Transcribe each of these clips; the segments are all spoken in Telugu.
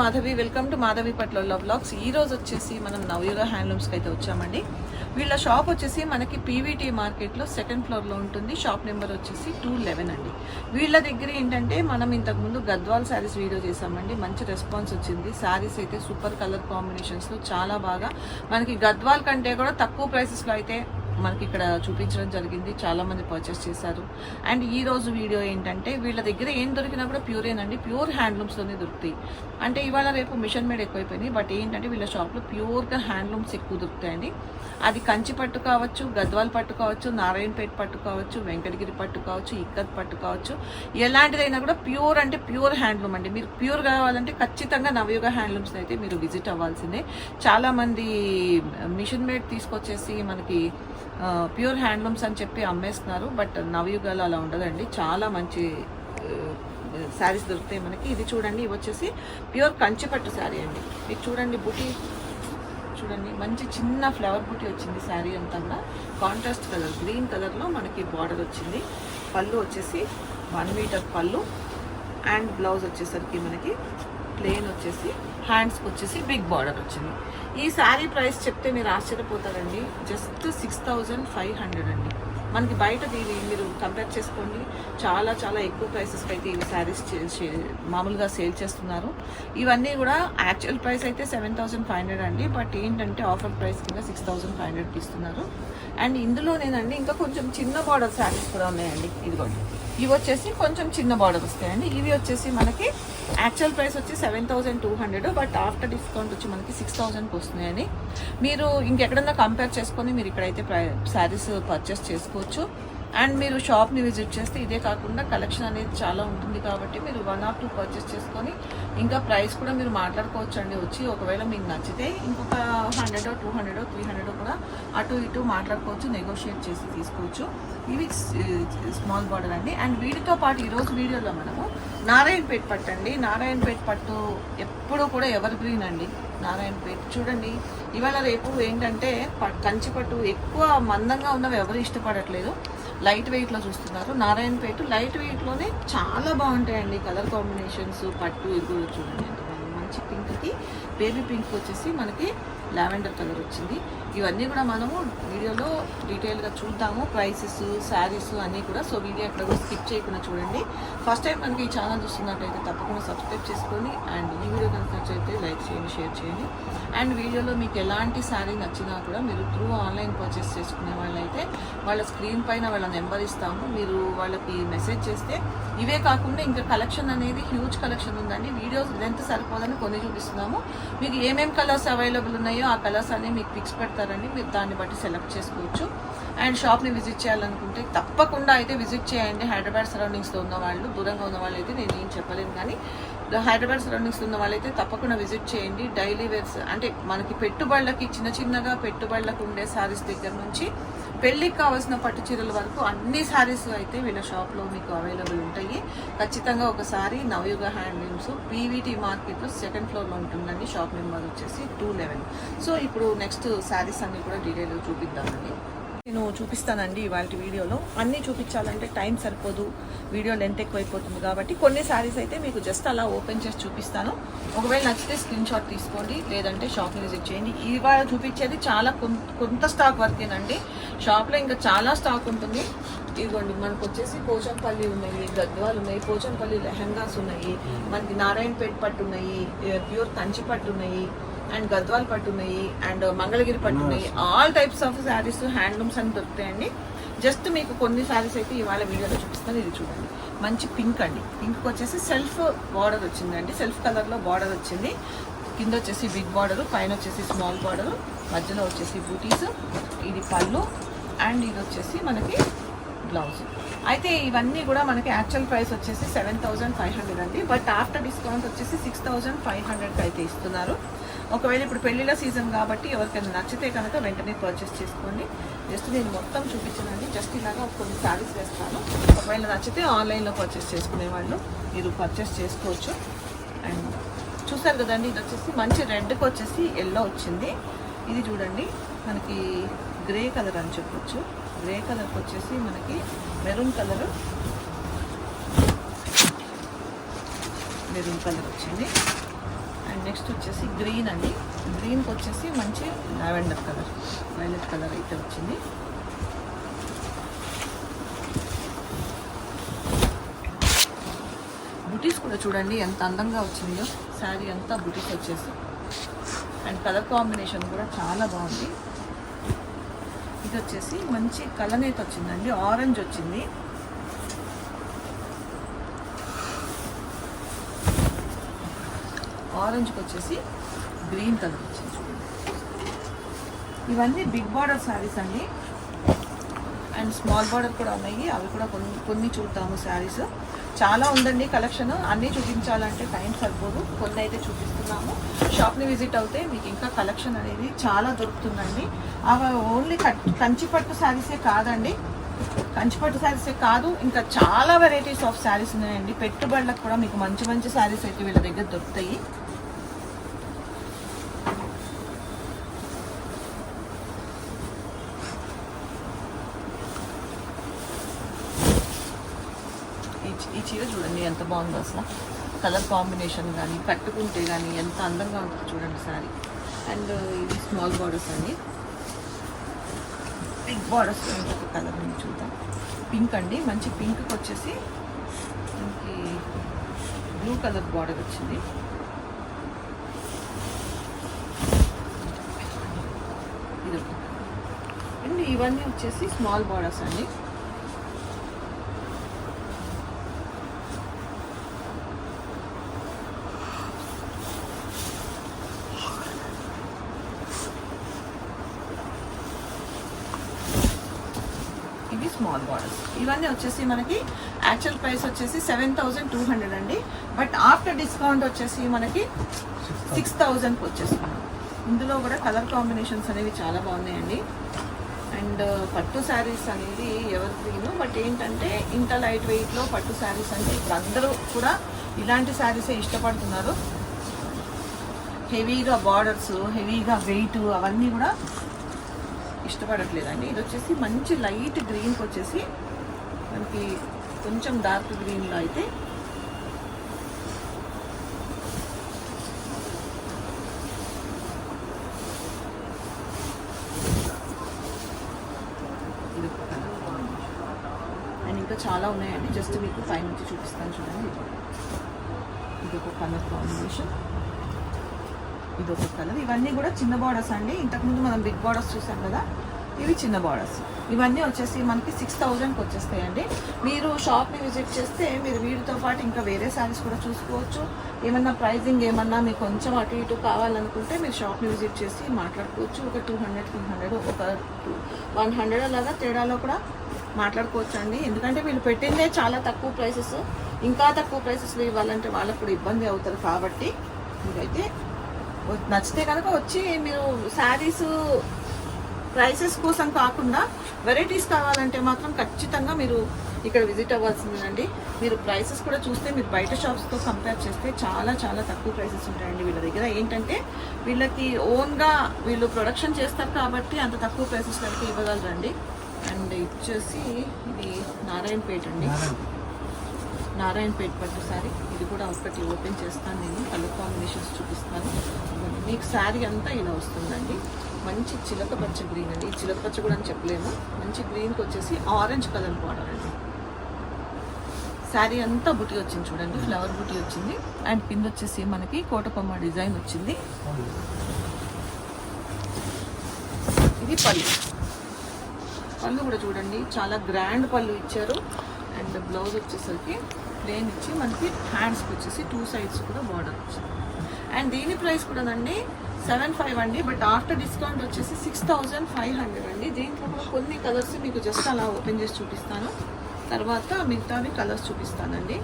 మాధవి వెల్కమ్ టు మాధవి పట్ల బ్లాగ్స్ ఈ రోజు వచ్చేసి మనం నవయుగ హ్యాండ్లూమ్స్కి అయితే వచ్చామండి. వీళ్ళ షాప్ వచ్చేసి మనకి పీవీటీ మార్కెట్లో సెకండ్ ఫ్లోర్లో ఉంటుంది. షాప్ నెంబర్ వచ్చేసి టూ లెవెన్ అండి. వీళ్ళ దగ్గర ఏంటంటే మనం ఇంతకుముందు గద్వాల్ శారీస్ వీడియో చేసామండి మంచి రెస్పాన్స్ వచ్చింది. శారీస్ అయితే సూపర్ కలర్ కాంబినేషన్స్లో చాలా బాగా. మనకి గద్వాల్ కంటే కూడా తక్కువ ప్రైసెస్లో అయితే మనకి ఇక్కడ చూపించడం జరిగింది. చాలా మంది పర్చేస్ చేశారు. అండ్ ఈ రోజు వీడియో ఏంటంటే వీళ్ళ దగ్గర ఏం దొరికినా కూడా ప్యూరేనండి ప్యూర్ హ్యాండ్లూమ్స్లోనే దొరుకుతాయి. అంటే ఇవాళ రేపు మిషన్ మేడ్ ఎక్కువైపోయినాయి బట్ ఏంటంటే వీళ్ళ షాప్లో ప్యూర్గా హ్యాండ్లూమ్స్ ఎక్కువ దొరుకుతాయండి. అది కంచి పట్టు కావచ్చు గద్వాల్ పట్టు కావచ్చు నారాయణపేట పట్టు కావచ్చు వెంకటగిరి పట్టు కావచ్చు ఇక్కత్ పట్టు కావచ్చు. ఎలాంటిదైనా కూడా ప్యూర్ అంటే ప్యూర్ హ్యాండ్లూమ్ అండి. మీరు ప్యూర్ కావాలంటే ఖచ్చితంగా నవయుగ హ్యాండ్లూమ్స్ అయితే మీరు విజిట్ అవ్వాల్సిందే. చాలామంది మిషన్ మేడ్ తీసుకొచ్చేసి మనకి ప్యూర్ హ్యాండ్లూమ్స్ అని చెప్పి అమ్మేస్తున్నారు బట్ నవయుగాలు అలా ఉండదండి. చాలా మంచి శారీస్ దొరుకుతాయి మనకి. ఇది చూడండి ఇవి వచ్చేసి ప్యూర్ కంచిపట్టు శారీ అండి. ఇది చూడండి బుటీ చూడండి మంచి చిన్న ఫ్లవర్ బుటీ వచ్చింది శారీ అంతంగా. కాంట్రాస్ట్ కలర్ గ్రీన్ కలర్లో మనకి బార్డర్ వచ్చింది. పళ్ళు వచ్చేసి వన్ మీటర్ పళ్ళు. అండ్ బ్లౌజ్ వచ్చేసరికి మనకి ప్లెయిన్ వచ్చేసి హ్యాండ్స్కి వచ్చేసి బిగ్ బార్డర్ వచ్చింది. ఈ శారీ ప్రైస్ చెప్తే మీరు ఆశ్చర్యపోతారండి. Just six thousand five hundred అండి. మనకి బయట దీని మీరు కంపేర్ చేసుకోండి చాలా చాలా ఎక్కువ ప్రైసెస్కి అయితే ఈ శారీస్ మామూలుగా సేల్ చేస్తున్నారు. ఇవన్నీ కూడా యాక్చువల్ ప్రైస్ అయితే సెవెన్ థౌసండ్ ఫైవ్ హండ్రెడ్ అండి. బట్ ఏంటంటే ఆఫర్ ప్రైస్ కింద సిక్స్ థౌసండ్ ఫైవ్ హండ్రెడ్కి ఇస్తున్నారు. అండ్ ఇందులోనేనండి ఇంకా కొంచెం చిన్న బార్డర్ శారీస్ కూడా ఉన్నాయండి. ఇదిగోండి. ఇవి వచ్చేసి కొంచెం చిన్న బార్డర్ వస్తాయండి. ఇవి వచ్చేసి మనకి యాక్చువల్ ప్రైస్ వచ్చి seven thousand two hundred but after discount వచ్చి మనకి సిక్స్ థౌసండ్కి వస్తున్నాయని మీరు ఇంకెక్కడన్నా కంపేర్ చేసుకొని మీరు ఇక్కడైతే ప్రై శారీస్ పర్చేస్ చేసుకోవచ్చు. అండ్ మీరు షాప్ని విజిట్ చేస్తే ఇదే కాకుండా కలెక్షన్ అనేది చాలా ఉంటుంది కాబట్టి మీరు వన్ ఆర్ టూ పర్చేస్ చేసుకొని ఇంకా ప్రైస్ కూడా మీరు మాట్లాడుకోవచ్చు అండి వచ్చి ఒకవేళ మీకు నచ్చితే ఇంకొక hundred two hundred three hundred కూడా అటు ఇటు మాట్లాడుకోవచ్చు నెగోషియేట్ చేసి తీసుకోవచ్చు. ఇవి స్మాల్ బార్డర్ అండి. అండ్ వీటితో పాటు ఈరోజు వీడియోలో మనము నారాయణపేట పట్టు అండి. నారాయణపేట పట్టు ఎప్పుడూ కూడా ఎవర్ గ్రీన్ అండి. నారాయణపేట చూడండి. ఇవాళ రేపు ఏంటంటే ప- కంచి పట్టు ఎక్కువ మందంగా ఉన్నవి ఎవరు ఇష్టపడట్లేదు. లైట్ వెయిట్లో చూస్తున్నారు. నారాయణపేట లైట్ వెయిట్లోనే చాలా బాగుంటాయండి కలర్ కాంబినేషన్స్ పట్టు ఇది చూడండి. మంచి పింక్కి బేబీ పింక్ వచ్చేసి మనకి లావెండర్ కలర్ వచ్చింది. ఇవన్నీ కూడా మనము వీడియోలో డీటెయిల్గా చూద్దాము. ప్రైసెస్ శారీస్ అన్నీ కూడా. సో వీడియో అక్కడ కూడా స్కిప్ చేయకుండా చూడండి. ఫస్ట్ టైం మనకి ఈ ఛానల్ చూస్తున్నట్టయితే తప్పకుండా సబ్స్క్రైబ్ చేసుకొని అండ్ ఈ వీడియో కనుక నచ్చితే లైక్ చేయండి షేర్ చేయండి. అండ్ వీడియోలో మీకు ఎలాంటి శారీ నచ్చినా కూడా మీరు త్రూ ఆన్లైన్ పర్చేస్ చేసుకునే వాళ్ళైతే వాళ్ళ స్క్రీన్ పైన వాళ్ళ నెంబర్ ఇస్తాము. మీరు వాళ్ళకి మెసేజ్ చేస్తే ఇవే కాకుండా ఇంకా కలెక్షన్ అనేది హ్యూజ్ కలెక్షన్ ఉందండి. వీడియోస్ లెంత్ సరిపోదని కొన్ని చూపిస్తున్నాము. మీకు ఏమేం కలర్స్ అవైలబుల్ ఉన్నాయో ఆ కలర్స్ అనేవి మీకు పిక్స్ పెడతారండి మీరు దాన్ని బట్టి సెలెక్ట్ చేసుకోవచ్చు. అండ్ షాప్ని విజిట్ చేయాలనుకుంటే తప్పకుండా అయితే విజిట్ చేయండి. హైదరాబాద్ సరౌండింగ్స్లో ఉన్న వాళ్ళు దూరంగా ఉన్న వాళ్ళు అయితే నేను ఏం చెప్పలేను. కానీ హైదరాబాద్ సరౌండింగ్స్ ఉన్న వాళ్ళైతే తప్పకుండా విజిట్ చేయండి. డైలీ వేర్స్ అంటే మనకి పెట్టుబడులకి చిన్న చిన్నగా పెట్టుబడులకు ఉండే శారీస్ దగ్గర నుంచి పెళ్ళికి కావాల్సిన పట్టు చీరల వరకు అన్ని శారీస్ అయితే వీళ్ళ షాప్లో మీకు అవైలబుల్ ఉంటాయి. ఖచ్చితంగా ఒకసారి నవయుగ హ్యాండ్లూమ్స్ పీవీటీ మార్కెట్లో సెకండ్ ఫ్లోర్లో ఉంటుందండి. షాప్ నెంబర్ వచ్చేసి టూ లెవెన్ సో ఇప్పుడు నెక్స్ట్ శారీస్ అన్ని కూడా డీటెయిల్గా చూపిద్దామండి. నేను చూపిస్తానండి ఇవాళ వీడియోలో. అన్నీ చూపించాలంటే టైం సరిపోదు. వీడియో లెంత్ ఎక్కువైపోతుంది కాబట్టి కొన్ని శారీస్ అయితే మీకు జస్ట్ అలా ఓపెన్ చేసి చూపిస్తాను. ఒకవేళ నచ్చితే స్క్రీన్ షాట్ తీసుకోండి లేదంటే షాప్ని విజిట్ చేయండి. ఇవాళ చూపించేది చాలా కొంత స్టాక్ వరకేనండి. షాప్లో ఇంకా చాలా స్టాక్ ఉంటుంది. ఇదిగోండి మనకు వచ్చేసి పోచంపల్లి ఉన్నాయి గద్వాలు ఉన్నాయి పోచంపల్లి లెహంగాస్ ఉన్నాయి మనకి నారాయణపేట పట్టు ఉన్నాయి ప్యూర్ కంచి పట్టు ఉన్నాయి. అండ్ గద్వాల్ పట్టు ఉన్నాయి అండ్ మంగళగిరి పట్టు ఉన్నాయి all types of saris handlooms అని దొరుకుతాయండి. జస్ట్ మీకు కొన్ని శారీస్ అయితే ఇవాళ వీడియోలో చూపిస్తాను ఇది చూడండి. మంచి పింక్ అండి. పింక్ వచ్చేసి సెల్ఫ్ బార్డర్ వచ్చిందండి. సెల్ఫ్ కలర్లో బార్డర్ వచ్చింది. కింద వచ్చేసి బిగ్ బార్డర్ పైన వచ్చేసి స్మాల్ బార్డర్ మధ్యలో వచ్చేసి బూటీస్ ఇది పళ్ళు అండ్ ఇది వచ్చేసి మనకి బ్లౌజ్ అయితే ఇవన్నీ కూడా మనకి యాక్చువల్ ప్రైస్ వచ్చేసి సెవెన్ థౌజండ్ ఫైవ్ హండ్రెడ్ అండి. బట్ ఆఫ్టర్ డిస్కౌంట్ వచ్చేసి సిక్స్ థౌజండ్ ఫైవ్ హండ్రెడ్కి అయితే ఇస్తున్నారు. ఒకవేళ ఇప్పుడు పెళ్ళిళ్ళ సీజన్ కాబట్టి ఎవరికైనా నచ్చితే కనుక వెంటనే పర్చేస్ చేసుకోండి. జస్ట్ నేను మొత్తం చూపించానండి. జస్ట్ ఇలాగా కొన్ని శారీస్ వేస్తాను. ఒకవేళ నచ్చితే ఆన్లైన్లో పర్చేస్ చేసుకునే వాళ్ళు మీరు పర్చేస్ చేసుకోవచ్చు. అండ్ చూసారు కదండి ఇది వచ్చేసి మంచి రెడ్కి వచ్చేసి ఎల్లో వచ్చింది. ఇది చూడండి మనకి గ్రే కలర్ అని చెప్పొచ్చు. గ్రే కలర్కి వచ్చేసి మనకి మెరూన్ కలర్ మెరూన్ కలర్ వచ్చింది. అండ్ నెక్స్ట్ వచ్చేసి గ్రీన్ అండి. గ్రీన్కి వచ్చేసి మంచి లావెండర్ కలర్ వైలెట్ కలర్ అయితే వచ్చింది. బుటీస్ కూడా చూడండి ఎంత అందంగా వచ్చిందో శారీ అంతా బుటీస్ వచ్చేసి. అండ్ కలర్ కాంబినేషన్ కూడా చాలా బాగుంది. ఇది వచ్చేసి మంచి కలనేత వచ్చిందండి. ఆరెంజ్ వచ్చింది. ఆరెంజ్కి వచ్చేసి గ్రీన్ కలర్ వచ్చింది ఇవన్నీ బిగ్ బార్డర్ శారీస్ అండి. అండ్ స్మాల్ బార్డర్ కూడా ఉన్నాయి. అవి కూడా కొన్ని కొన్ని చూద్దాము శారీస్. చాలా ఉందండి కలెక్షన్. అన్నీ చూపించాలంటే టైం సరిపోదు. కొన్ని అయితే చూపిస్తున్నాము. షాప్ని విజిట్ అవుతే మీకు ఇంకా కలెక్షన్ అనేది చాలా దొరుకుతుందండి. అవి ఓన్లీ కంచిపట్టు శారీసే కాదండి. కంచిపట్టు శారీసే కాదు. ఇంకా చాలా వెరైటీస్ ఆఫ్ శారీస్ ఉన్నాయండి. పెట్టుబడులకు కూడా మీకు మంచి మంచి శారీస్ అయితే వీళ్ళ దగ్గర దొరుకుతాయి ఈ చీ- ఈ చీర చూడండి ఎంత బాగుందో అసలు. కలర్ కాంబినేషన్ కానీ కట్టుకుంటే కానీ ఎంత అందంగా ఉంటుంది చూడండి సారీ. అండ్ ఇది స్మాల్ బార్డర్స్ అండి. బిగ్ బార్డర్స్ ఇంకొక కలర్ నేను చూద్దాం. పింక్ అండి మంచి పింక్కి వచ్చేసి మనకి బ్లూ కలర్ బార్డర్ వచ్చింది. ఇది ఒక అండ్ ఇవన్నీ వచ్చేసి స్మాల్ బార్డర్స్ అండి. స్మాల్ బార్డర్స్ ఇవన్నీ వచ్చేసి మనకి యాక్చువల్ ప్రైస్ వచ్చేసి సెవెన్ థౌజండ్ టూ హండ్రెడ్ అండి. బట్ ఆఫ్టర్ డిస్కౌంట్ వచ్చేసి మనకి సిక్స్ థౌజండ్కి వచ్చేస్తుంది. ఇందులో కూడా కలర్ కాంబినేషన్స్ అనేవి చాలా బాగున్నాయండి. అండ్ uh, పట్టు శారీస్ అనేది ఎవరి బట్ ఏంటంటే ఇంత లైట్ వెయిట్లో పట్టు శారీస్ అంటే ఇప్పుడు అందరూ కూడా ఇలాంటి శారీసే ఇష్టపడుతున్నారు. హెవీగా బార్డర్స్ హెవీగా వెయిట్ అవన్నీ కూడా ఇష్టపడట్లేదండి. ఇది వచ్చేసి మంచి లైట్ గ్రీన్కి వచ్చేసి మనకి కొంచెం డార్క్ గ్రీన్లో అయితే అండ్ ఇంకా చాలా ఉన్నాయండి. జస్ట్ మీకు పై నుంచి చూపిస్తాను చూడండి. ఇది ఒక కలర్ కాంబినేషన్. ఇది ఒక కలర్ ఇవన్నీ కూడా చిన్న బార్డర్స్ అండి. ఇంతకుముందు మనం బిగ్ బార్డర్స్ చూసాం కదా ఇవి చిన్న బార్డర్స్ ఇవన్నీ వచ్చేసి మనకి సిక్స్ థౌజండ్కి వచ్చేస్తాయండి. మీరు షాప్ని విజిట్ చేస్తే మీరు వీటితో పాటు ఇంకా వేరే శారీస్ కూడా చూసుకోవచ్చు. ఏమన్నా ప్రైజింగ్ ఏమన్నా మీకు కొంచెం అటు ఇటు కావాలనుకుంటే మీరు షాప్ని విజిట్ చేసి మాట్లాడుకోవచ్చు. ఒక టూ హండ్రెడ్ త్రీ హండ్రెడ్ ఒక వన్ హండ్రెడ్ అలాగా తేడాలో కూడా మాట్లాడుకోవచ్చు అండి ఎందుకంటే వీళ్ళు పెట్టిందే చాలా తక్కువ ప్రైసెస్ ఇంకా తక్కువ ప్రైసెస్లో ఇవ్వాలంటే వాళ్ళకు కూడా ఇబ్బంది అవుతుంది కాబట్టి మీరైతే నచ్చితే కనుక వచ్చి మీరు శారీస్ ప్రైసెస్ కోసం కాకుండా వెరైటీస్ కావాలంటే మాత్రం ఖచ్చితంగా మీరు ఇక్కడ విజిట్ అవ్వాల్సిందేనండి. మీరు ప్రైసెస్ కూడా చూస్తే మీరు బయట షాప్స్తో కంపేర్ చేస్తే చాలా చాలా తక్కువ ప్రైసెస్ ఉంటాయండి వీళ్ళ దగ్గర. ఏంటంటే వీళ్ళకి ఓన్గా వీళ్ళు ప్రొడక్షన్ చేస్తారు కాబట్టి అంత తక్కువ ప్రైసెస్ వరకు ఇవ్వగలరండి. అండ్ వచ్చేసి ఇది నారాయణపేట అండి. నారాయణపేట. పట్టు శారీ ఇది కూడా ఒకటి ఓపెన్ చేస్తాను నేను. కలర్ కాంబినేషన్స్ చూపిస్తాను. మీకు శారీ అంతా ఇలా వస్తుందండి. మంచి చిలక పచ్చ గ్రీన్ అండి. ఈ చిలక పచ్చ కూడా అని చెప్పలేము. మంచి గ్రీన్కి వచ్చేసి ఆరెంజ్ కలర్ బార్డర్ అండి. శారీ అంతా బుటీ వచ్చింది చూడండి. ఫ్లవర్ బుటీ వచ్చింది. అండ్ కింద వచ్చేసి మనకి కోటకొమ్మ డిజైన్ వచ్చింది. ఇది పళ్ళు. పళ్ళు కూడా చూడండి. చాలా గ్రాండ్ పళ్ళు ఇచ్చారు. అండ్ బ్లౌజ్ వచ్చేసరికి ప్లేన్ ఇచ్చి మనకి హ్యాండ్స్కి వచ్చేసి టూ సైడ్స్ కూడా బార్డర్ వచ్చింది అండ్ దీని ప్రైస్ కూడా అండి సెవెన్ ఫైవ్ అండి బట్ ఆఫ్టర్ డిస్కౌంట్ వచ్చేసి సిక్స్ థౌజండ్ ఫైవ్ హండ్రెడ్ అండి. దీంట్లో కూడా కొన్ని కలర్స్ మీకు జస్ట్ అలా ఓపెన్ చేసి చూపిస్తాను. తర్వాత మిగతావి కలర్స్ చూపిస్తానండి.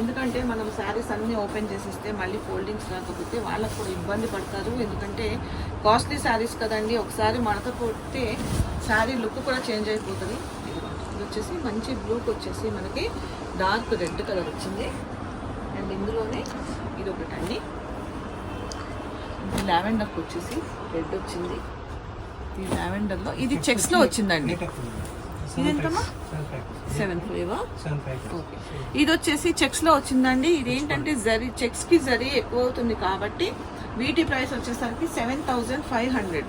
ఎందుకంటే మనం శారీస్ అన్నీ ఓపెన్ చేసేస్తే మళ్ళీ ఫోల్డింగ్స్ రాకపోతే వాళ్ళకు కూడా ఇబ్బంది పడతారు. ఎందుకంటే కాస్ట్లీ శారీస్ కదండి ఒకసారి మడత కొడితే శారీ లుక్ కూడా చేంజ్ అయిపోతుంది. వచ్చేసి మంచి బ్లూకి వచ్చేసి మనకి డార్క్ రెడ్ కలర్ వచ్చింది. అండ్ ఇందులోనే ఇది ఒకటి అండి లావెండర్కి వచ్చేసి రెడ్ వచ్చింది. ఈ లావెండర్లో ఇది చెక్స్లో వచ్చిందండి. సెవెన్ ఫ్లేవర్ ఓకే ఇది వచ్చేసి చెక్స్లో వచ్చిందండి. ఇది ఏంటంటే జరీ చెక్స్కి జరీ ఎక్కువ అవుతుంది కాబట్టి వీటి ప్రైస్ వచ్చేసరికి seven thousand five hundred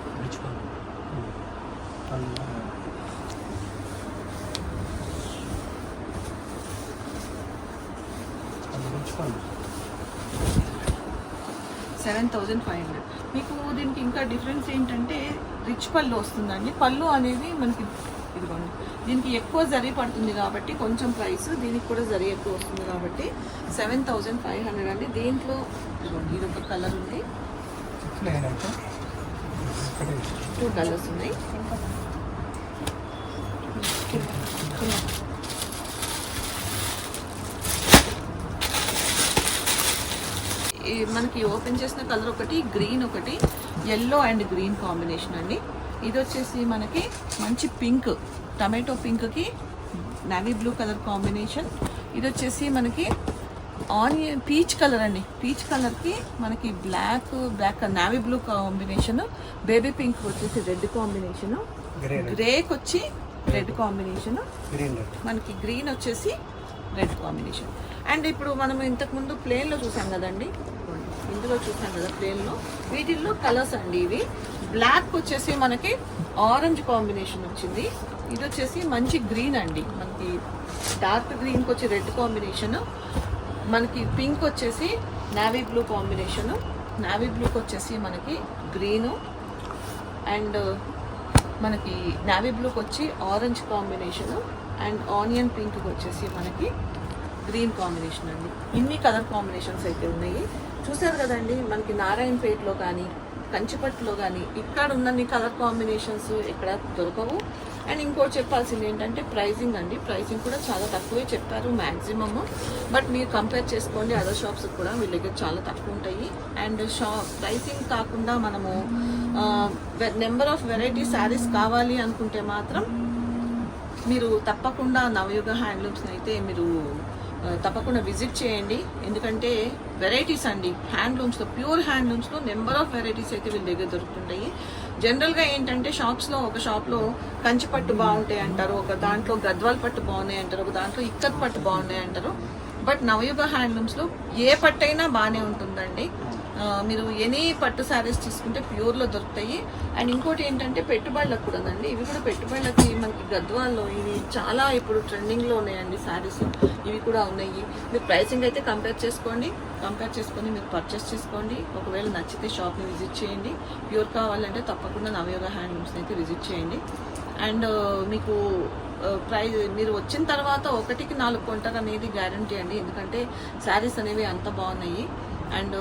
seven thousand five hundred. మీకు దీనికి ఇంకా డిఫరెన్స్ ఏంటంటే రిచ్ పళ్ళు వస్తుందండి. పళ్ళు అనేది మనకి ఇదిగోండి. దీనికి ఎక్కువ జరీ పడుతుంది కాబట్టి కొంచెం ప్రైస్ దీనికి కూడా జరీ ఎక్కువ వస్తుంది కాబట్టి సెవెన్ థౌజండ్ ఫైవ్ హండ్రెడ్ అండి. దీంట్లో ఇదిగోండి ఇది ఒక కలర్ ఉంది. టూ కలర్స్ ఉన్నాయి. మనకి ఓపెన్ చేసిన కలర్ ఒకటి గ్రీన్ ఒకటి ఎల్లో అండ్ గ్రీన్ కాంబినేషన్ అండి. ఇది వచ్చేసి మనకి మంచి పింక్ టమాటో పింక్కి నావీ బ్లూ కలర్ కాంబినేషన్ ఇది వచ్చేసి మనకి ఆనియన్ పీచ్ కలర్ అండి. పీచ్ కలర్కి మనకి black black navy blue combination baby pink వచ్చేసి రెడ్ కాంబినేషన్ గ్రేక్ వచ్చి రెడ్ కాంబినేషన్ మనకి గ్రీన్ వచ్చేసి రెడ్ కాంబినేషన్ అండ్ ఇప్పుడు మనం ఇంతకుముందు ప్లేన్లో చూసాం కదండి? ఇందులో చూసాం కదా ప్లేన్లో వీటిల్లో కలర్స్ అండి ఇవి. బ్లాక్ వచ్చేసి మనకి ఆరెంజ్ కాంబినేషన్ వచ్చింది. ఇది వచ్చేసి మంచి గ్రీన్ అండి. మనకి డార్క్ గ్రీన్కి వచ్చి రెడ్ కాంబినేషన్ మనకి పింక్ వచ్చేసి నావీ బ్లూ కాంబినేషన్ నావీ బ్లూకి వచ్చేసి మనకి గ్రీను అండ్ మనకి నావీ బ్లూకి వచ్చి ఆరెంజ్ కాంబినేషన్ అండ్ ఆనియన్ పింక్కి వచ్చేసి మనకి గ్రీన్ కాంబినేషన్ అండి. ఇన్ని కలర్ కాంబినేషన్స్ అయితే ఉన్నాయి. చూసారు కదండి మనకి నారాయణపేటలో కానీ కంచిపట్టులో కానీ ఇక్కడ ఉన్నన్ని కలర్ కాంబినేషన్స్ ఇక్కడ దొరకవు. అండ్ ఇంకోటి చెప్పాల్సింది ఏంటంటే ప్రైజింగ్ అండి. ప్రైజింగ్ కూడా చాలా తక్కువే చెప్పారు మ్యాక్సిమమ్ బట్ మీరు కంపేర్ చేసుకోండి అదర్ షాప్స్ కూడా వీళ్ళ దగ్గర చాలా తక్కువ ఉంటాయి. అండ్ షాప్ ప్రైసింగ్ కాకుండా మనము నెంబర్ ఆఫ్ వెరైటీ శారీస్ కావాలి అనుకుంటే మాత్రం మీరు తప్పకుండా నవయుగ హ్యాండ్లూమ్స్ని అయితే మీరు తప్పకుండా విజిట్ చేయండి. ఎందుకంటే వెరైటీస్ అండి. హ్యాండ్లూమ్స్లో ప్యూర్ హ్యాండ్లూమ్స్లో నెంబర్ ఆఫ్ వెరైటీస్ అయితే వీళ్ళ దగ్గర దొరుకుతుంటాయి. జనరల్గా ఏంటంటే షాప్స్లో ఒక షాప్లో కంచి పట్టు బాగుంటాయి అంటారు ఒక దాంట్లో గద్వాల్ పట్టు బాగున్నాయి అంటారు ఒక దాంట్లో ఇక్కత్ పట్టు బాగున్నాయి అంటారు. బట్ నవయుగ హ్యాండ్లూమ్స్లో ఏ పట్టు అయినా బాగానే ఉంటుందండి. మీరు ఎనీ పట్టు శారీస్ తీసుకుంటే ప్యూర్లో దొరుకుతాయి. అండ్ ఇంకోటి ఏంటంటే పెట్టుబడులకు కూడా అండి ఇవి కూడా పెట్టుబడులకి మనకి గద్వాల్లో ఇవి చాలా ఇప్పుడు ట్రెండింగ్లో ఉన్నాయండి శారీస్ ఇవి కూడా ఉన్నాయి. మీరు ప్రైసింగ్ అయితే కంపేర్ చేసుకోండి. కంపేర్ చేసుకొని మీరు పర్చేస్ చేసుకోండి. ఒకవేళ నచ్చితే షాప్ని విజిట్ చేయండి. ప్యూర్ కావాలంటే తప్పకుండా నవయోగ హ్యాండ్లూమ్స్ని అయితే విజిట్ చేయండి. అండ్ మీకు ప్రైజ్ మీరు వచ్చిన తర్వాత ఒకటికి నాలుగు కొంటారు అనేది గ్యారంటీ అండి. ఎందుకంటే శారీస్ అనేవి అంత బాగున్నాయి. అండ్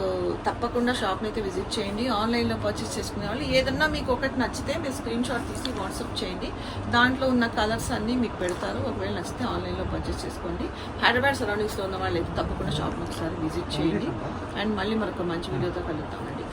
తప్పకుండా షాప్ని అయితే విజిట్ చేయండి. ఆన్లైన్లో పర్చేస్ చేసుకునే వాళ్ళు ఏదన్నా మీకు ఒకటి నచ్చితే మీరు స్క్రీన్ షాట్ తీసి వాట్సాప్ చేయండి. దాంట్లో ఉన్న కలర్స్ అన్నీ మీకు పెడతారు. ఒకవేళ నచ్చితే ఆన్లైన్లో పర్చేస్ చేసుకోండి. హైదరాబాద్ సరౌండింగ్స్లో ఉన్న వాళ్ళు అయితే తప్పకుండా షాప్ని ఒకసారి విజిట్ చేయండి. అండ్ మళ్ళీ మరొక మంచి వీడియోతో కలుద్దామండి.